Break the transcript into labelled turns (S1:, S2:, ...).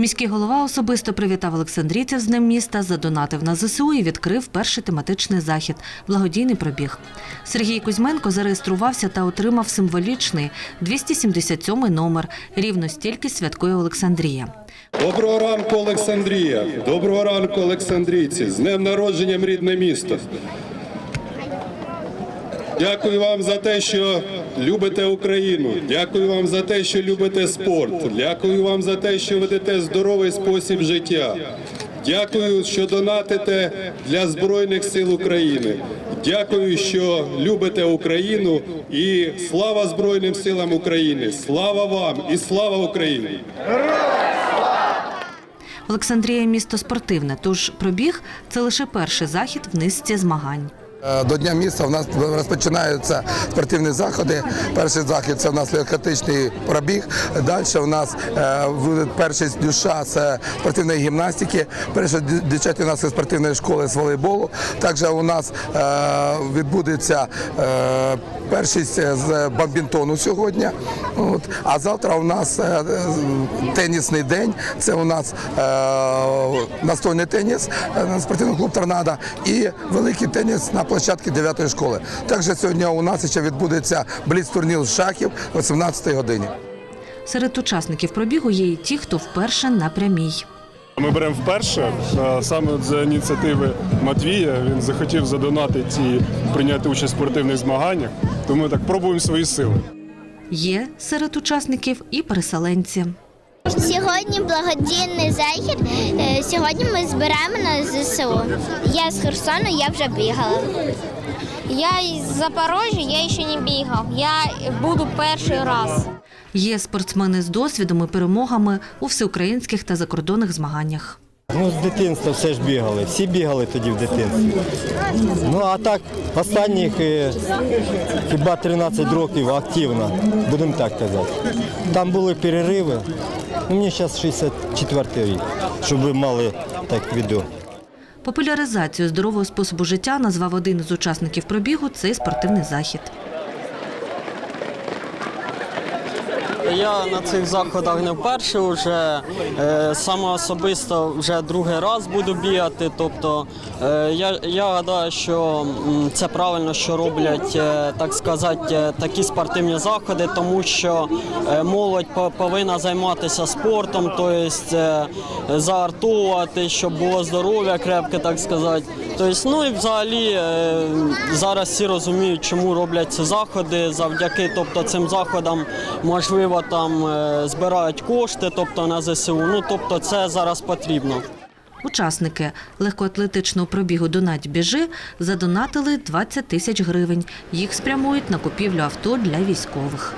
S1: Міський голова особисто привітав Олександрійців з Днем міста, задонатив на ЗСУ і відкрив перший тематичний захід благодійний пробіг. Сергій Кузьменко зареєструвався та отримав символічний 277 номер. Рівно стільки святкує Олександрія.
S2: Доброго ранку, Олександрія! Доброго ранку, Олександрійці! З днем народженням рідне місто! Дякую вам за те, що любите Україну. Дякую вам за те, що любите спорт. Дякую вам за те, що ведете здоровий спосіб життя. Дякую, що донатите для Збройних сил України. Дякую, що любите Україну і слава Збройним силам України! Слава вам і слава Україні!
S1: Олександрія місто спортивне, тож пробіг це лише перший захід в низці змагань.
S3: Е, До Дня міста в нас розпочинаються спортивні заходи. Перший захід це в нас легкоатлетичний пробіг. Далі у нас е, перший дюша це спортивної гімнастики. Перший дівчат у нас із спортивної школи з волейболу. Також у нас е, відбудеться першість з бамбінтону сьогодні. От. А завтра у нас тенісний день. Це у нас настольний теніс, спортивний клуб Торнадо і великий теніс на площадці 9 школи. Також сьогодні у нас ще відбудеться бліц-турнір з шахів о 17 годині.
S1: Серед учасників пробігу є і ті, хто вперше на прямій.
S4: Ми беремо вперше саме за ініціативи Матвія. Він захотів задонатити і прийняти участь в спортивних змаганнях. Тому так пробуємо свої сили.
S1: Є серед учасників і переселенці.
S5: Сьогодні благодійний захід. Е, Сьогодні ми збираємо на ЗСУ. Я з Херсону, я вже бігала.
S6: Я из Запорожья, я еще не бегал. Я буду перший раз.
S1: Є спортсмени з досвідом і перемогами у всеукраїнських та закордонних змаганнях.
S7: Ну, з дитинства все ж бігали, всі бігали тоді в дитинстві. Ну а так, останніх е, хіба 13 років активно, будемо так казати. Там були перериви. Ну, мені зараз 64 рік, щоб ви мали так відео.
S1: Популяризацію здорового способу життя назвав один із учасників пробігу цей спортивний захід.
S8: Я на цих заходах не вперше вже е, саме особисто вже другий раз буду бігати. Тобто е, я, я гадаю, що це правильно, що роблять е, так сказати е, такі спортивні заходи, тому що е, молодь по- повинна займатися спортом, тобто е, заартувати, щоб було здоров'я крепке, так сказати. Тобто, ну і взагалі е, зараз всі розуміють, чому роблять ці заходи. Завдяки тобто, цим заходам можливо там е, збирають кошти, тобто на ЗСУ. Ну тобто це зараз потрібно.
S1: Учасники легкоатлетичного пробігу «Донать біжи» задонатили 20 тисяч гривень. Їх спрямують на купівлю авто для військових.